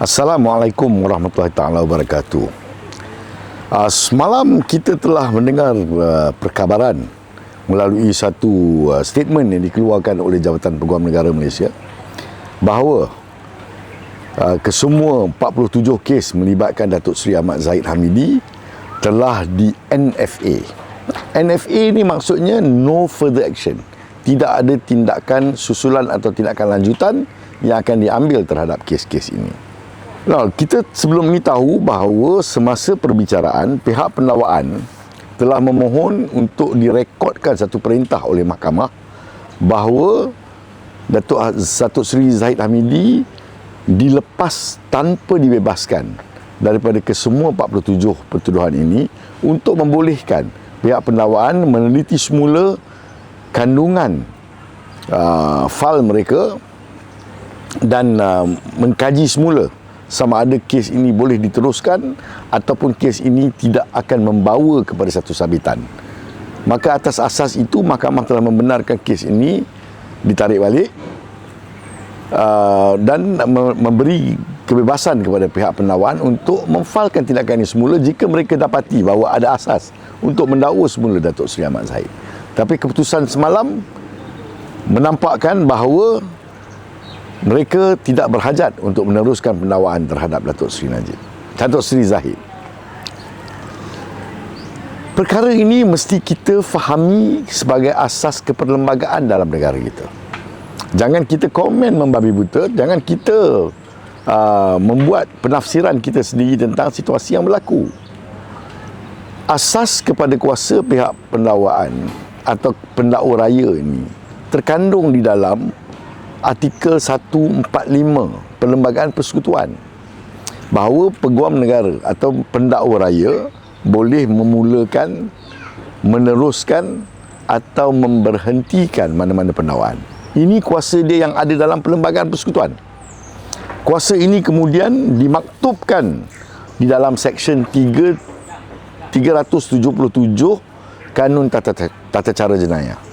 Assalamualaikum warahmatullahi taala wabarakatuh. Uh, semalam kita telah mendengar uh, perkabaran melalui satu uh, statement yang dikeluarkan oleh Jabatan Peguam Negara Malaysia bahawa uh, kesemua 47 kes melibatkan Datuk Seri Ahmad Zahid Hamidi telah di NFA. NFA ni maksudnya no further action. Tidak ada tindakan susulan atau tindakan lanjutan yang akan diambil terhadap kes-kes ini. Nah, kita sebelum ini tahu bahawa semasa perbicaraan pihak pendakwaan telah memohon untuk direkodkan satu perintah oleh mahkamah bahawa Datuk Datuk Seri Zahid Hamidi dilepas tanpa dibebaskan daripada kesemua 47 pertuduhan ini untuk membolehkan pihak pendakwaan meneliti semula kandungan uh, file mereka dan uh, mengkaji semula sama ada kes ini boleh diteruskan ataupun kes ini tidak akan membawa kepada satu sabitan. Maka atas asas itu mahkamah telah membenarkan kes ini ditarik balik uh, dan memberi kebebasan kepada pihak pendakwaan untuk memfalkan tindakan ini semula jika mereka dapati bahawa ada asas untuk mendakwa semula Datuk Seri Ahmad Zahid. Tapi keputusan semalam menampakkan bahawa mereka tidak berhajat untuk meneruskan pendakwaan terhadap Datuk Seri Najib. Datuk Seri Zahid. Perkara ini mesti kita fahami sebagai asas keperlembagaan dalam negara kita. Jangan kita komen membabi buta, jangan kita uh, membuat penafsiran kita sendiri tentang situasi yang berlaku. Asas kepada kuasa pihak pendakwaan atau pendakwa raya ini terkandung di dalam artikel 145 Perlembagaan Persekutuan bahawa peguam negara atau pendakwa raya boleh memulakan meneruskan atau memberhentikan mana-mana pendakwaan. Ini kuasa dia yang ada dalam Perlembagaan Persekutuan. Kuasa ini kemudian dimaktubkan di dalam seksyen 3 377 Kanun Tata, Tata Cara Jenayah.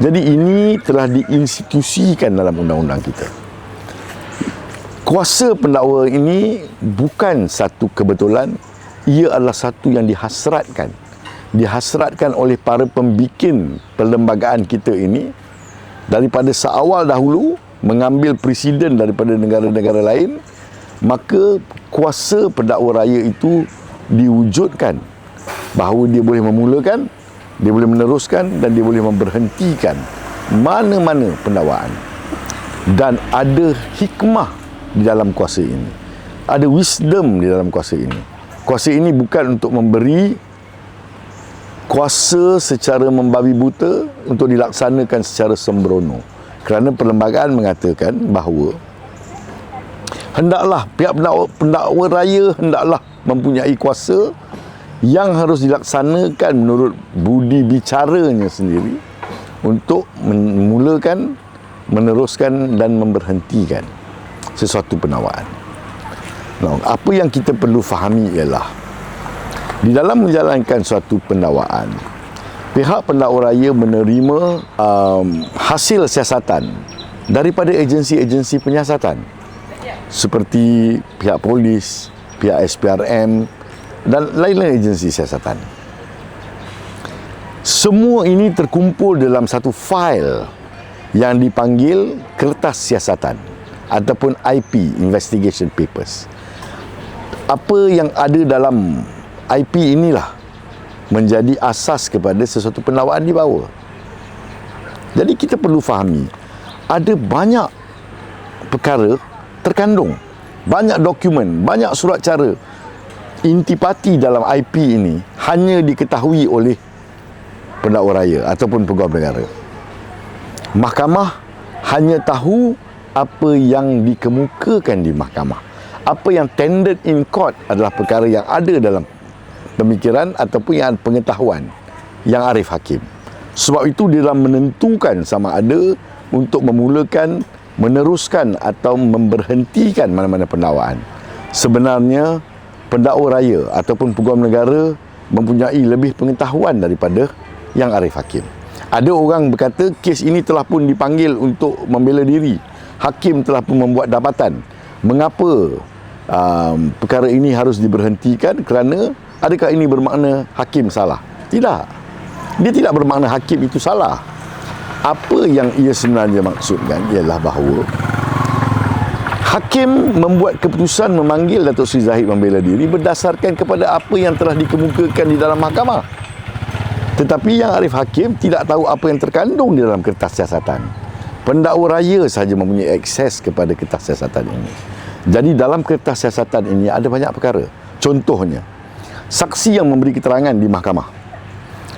Jadi ini telah diinstitusikan dalam undang-undang kita. Kuasa pendakwa ini bukan satu kebetulan, ia adalah satu yang dihasratkan. Dihasratkan oleh para pembikin perlembagaan kita ini daripada seawal dahulu mengambil presiden daripada negara-negara lain, maka kuasa pendakwa raya itu diwujudkan bahawa dia boleh memulakan dia boleh meneruskan dan dia boleh memberhentikan mana-mana pendakwaan dan ada hikmah di dalam kuasa ini. Ada wisdom di dalam kuasa ini. Kuasa ini bukan untuk memberi kuasa secara membabi buta untuk dilaksanakan secara sembrono. Kerana perlembagaan mengatakan bahawa hendaklah pihak pendakwa, pendakwa raya hendaklah mempunyai kuasa yang harus dilaksanakan menurut budi bicaranya sendiri untuk memulakan, meneruskan dan memberhentikan sesuatu penawaran. Nah, apa yang kita perlu fahami ialah di dalam menjalankan suatu pendakwaan, pihak pendakwa raya menerima um, hasil siasatan daripada agensi-agensi penyiasatan seperti pihak polis, pihak SPRM, dan lain-lain agensi siasatan. Semua ini terkumpul dalam satu fail yang dipanggil kertas siasatan ataupun IP investigation papers. Apa yang ada dalam IP inilah menjadi asas kepada sesuatu pendakwaan di bawah. Jadi kita perlu fahami ada banyak perkara terkandung banyak dokumen, banyak surat cara intipati dalam IP ini hanya diketahui oleh pendakwa raya ataupun peguam negara. Mahkamah hanya tahu apa yang dikemukakan di mahkamah. Apa yang tendered in court adalah perkara yang ada dalam pemikiran ataupun yang pengetahuan yang arif hakim. Sebab itu dia dalam menentukan sama ada untuk memulakan, meneruskan atau memberhentikan mana-mana pendakwaan. Sebenarnya pendakwa raya ataupun peguam negara mempunyai lebih pengetahuan daripada yang Arif Hakim. Ada orang berkata kes ini telah pun dipanggil untuk membela diri. Hakim telah pun membuat dapatan. Mengapa um, perkara ini harus diberhentikan kerana adakah ini bermakna hakim salah? Tidak. Dia tidak bermakna hakim itu salah. Apa yang ia sebenarnya maksudkan ialah bahawa Hakim membuat keputusan memanggil Datuk Seri Zahid membela diri berdasarkan kepada apa yang telah dikemukakan di dalam mahkamah. Tetapi yang Arif Hakim tidak tahu apa yang terkandung di dalam kertas siasatan. Pendakwa raya sahaja mempunyai akses kepada kertas siasatan ini. Jadi dalam kertas siasatan ini ada banyak perkara. Contohnya, saksi yang memberi keterangan di mahkamah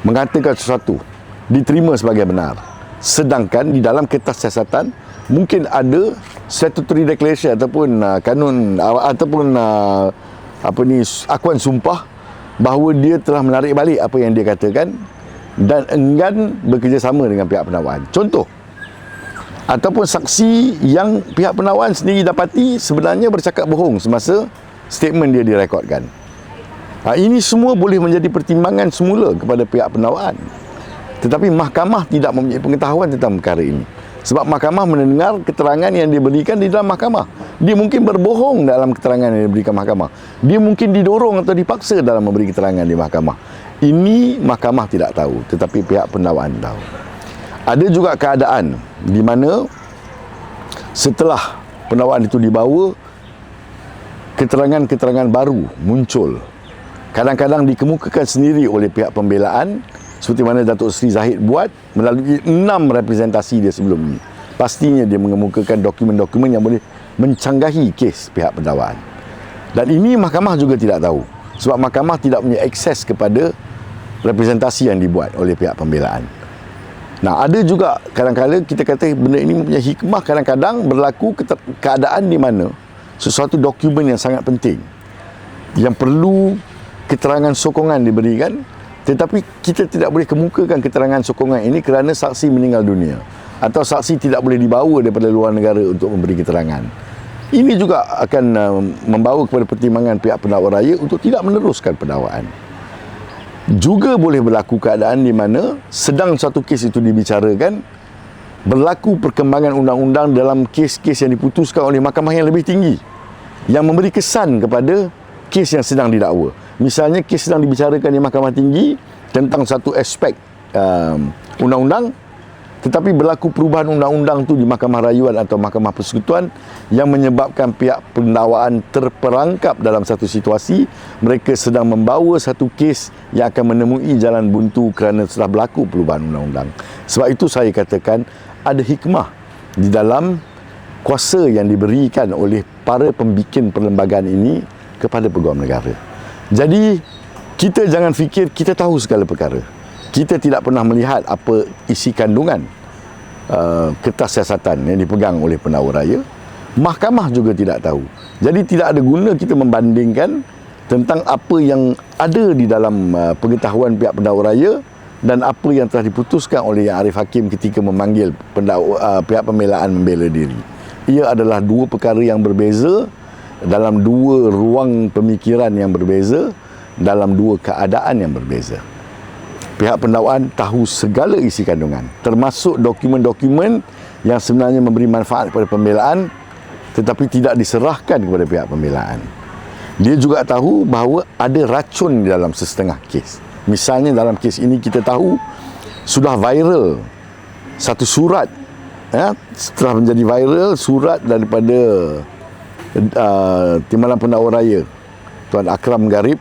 mengatakan sesuatu diterima sebagai benar. Sedangkan di dalam kertas siasatan mungkin ada statutory declaration ataupun uh, kanun uh, ataupun uh, apa ni akuan sumpah bahawa dia telah menarik balik apa yang dia katakan dan enggan bekerjasama dengan pihak penawan. Contoh ataupun saksi yang pihak penawan sendiri dapati sebenarnya bercakap bohong semasa statement dia direkodkan. Ha, ini semua boleh menjadi pertimbangan semula kepada pihak penawan. Tetapi mahkamah tidak mempunyai pengetahuan tentang perkara ini. Sebab mahkamah mendengar keterangan yang diberikan di dalam mahkamah. Dia mungkin berbohong dalam keterangan yang diberikan mahkamah. Dia mungkin didorong atau dipaksa dalam memberi keterangan di mahkamah. Ini mahkamah tidak tahu, tetapi pihak pendawaan tahu. Ada juga keadaan di mana setelah pendawaan itu dibawa, keterangan-keterangan baru muncul. Kadang-kadang dikemukakan sendiri oleh pihak pembelaan seperti mana Datuk Seri Zahid buat melalui enam representasi dia sebelum ini. Pastinya dia mengemukakan dokumen-dokumen yang boleh mencanggahi kes pihak pendakwaan. Dan ini mahkamah juga tidak tahu. Sebab mahkamah tidak punya akses kepada representasi yang dibuat oleh pihak pembelaan. Nah, ada juga kadang-kadang kita kata benda ini mempunyai hikmah kadang-kadang berlaku keadaan di mana sesuatu dokumen yang sangat penting yang perlu keterangan sokongan diberikan tetapi kita tidak boleh kemukakan keterangan sokongan ini kerana saksi meninggal dunia atau saksi tidak boleh dibawa daripada luar negara untuk memberi keterangan. Ini juga akan uh, membawa kepada pertimbangan pihak pendakwa raya untuk tidak meneruskan pendakwaan. Juga boleh berlaku keadaan di mana sedang satu kes itu dibicarakan berlaku perkembangan undang-undang dalam kes-kes yang diputuskan oleh mahkamah yang lebih tinggi yang memberi kesan kepada kes yang sedang didakwa. Misalnya kes sedang dibicarakan di mahkamah tinggi tentang satu aspek um, undang-undang tetapi berlaku perubahan undang-undang tu di mahkamah rayuan atau mahkamah persekutuan yang menyebabkan pihak pendakwaan terperangkap dalam satu situasi mereka sedang membawa satu kes yang akan menemui jalan buntu kerana telah berlaku perubahan undang-undang. Sebab itu saya katakan ada hikmah di dalam kuasa yang diberikan oleh para pembikin perlembagaan ini kepada peguam negara jadi kita jangan fikir kita tahu segala perkara. Kita tidak pernah melihat apa isi kandungan uh, kertas siasatan yang dipegang oleh pendakwa raya. Mahkamah juga tidak tahu. Jadi tidak ada guna kita membandingkan tentang apa yang ada di dalam uh, pengetahuan pihak pendakwa raya dan apa yang telah diputuskan oleh Yang Arif Hakim ketika memanggil pendakwa, uh, pihak pembelaan membela diri. Ia adalah dua perkara yang berbeza dalam dua ruang pemikiran yang berbeza dalam dua keadaan yang berbeza. Pihak pendakwaan tahu segala isi kandungan termasuk dokumen-dokumen yang sebenarnya memberi manfaat kepada pembelaan tetapi tidak diserahkan kepada pihak pembelaan. Dia juga tahu bahawa ada racun di dalam setengah kes. Misalnya dalam kes ini kita tahu sudah viral satu surat ya, setelah menjadi viral surat daripada uh, Timbalan Pendakwa Raya. Tuan Akram Garib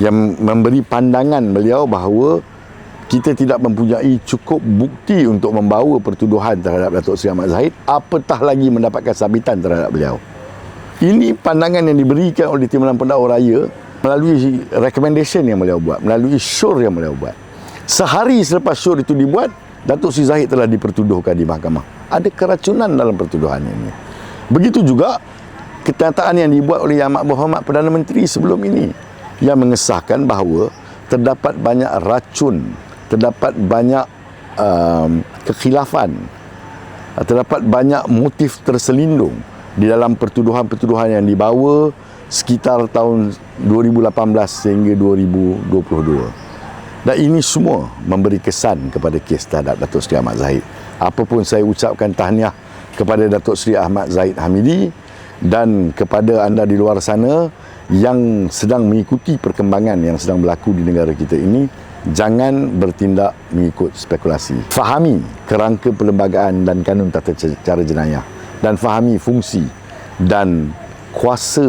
yang memberi pandangan beliau bahawa kita tidak mempunyai cukup bukti untuk membawa pertuduhan terhadap Datuk Seri Ahmad Zahid apatah lagi mendapatkan sabitan terhadap beliau. Ini pandangan yang diberikan oleh Timbalan Pendakwa Raya melalui recommendation yang beliau buat melalui syur yang beliau buat. Sehari selepas syur itu dibuat Datuk Seri Zahid telah dipertuduhkan di mahkamah. Ada keracunan dalam pertuduhan ini. Begitu juga kenyataan yang dibuat oleh Yang Amat Muhammad Perdana Menteri sebelum ini yang mengesahkan bahawa terdapat banyak racun, terdapat banyak um, kekhilafan, terdapat banyak motif terselindung di dalam pertuduhan-pertuduhan yang dibawa sekitar tahun 2018 sehingga 2022. Dan ini semua memberi kesan kepada kes terhadap Datuk Seri Ahmad Zahid. Apapun saya ucapkan tahniah kepada Datuk Seri Ahmad Zahid Hamidi, dan kepada anda di luar sana yang sedang mengikuti perkembangan yang sedang berlaku di negara kita ini jangan bertindak mengikut spekulasi. Fahami kerangka perlembagaan dan kanun tata cara jenayah. Dan fahami fungsi dan kuasa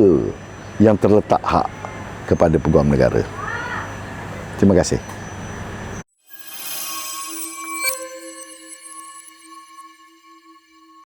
yang terletak hak kepada peguam negara. Terima kasih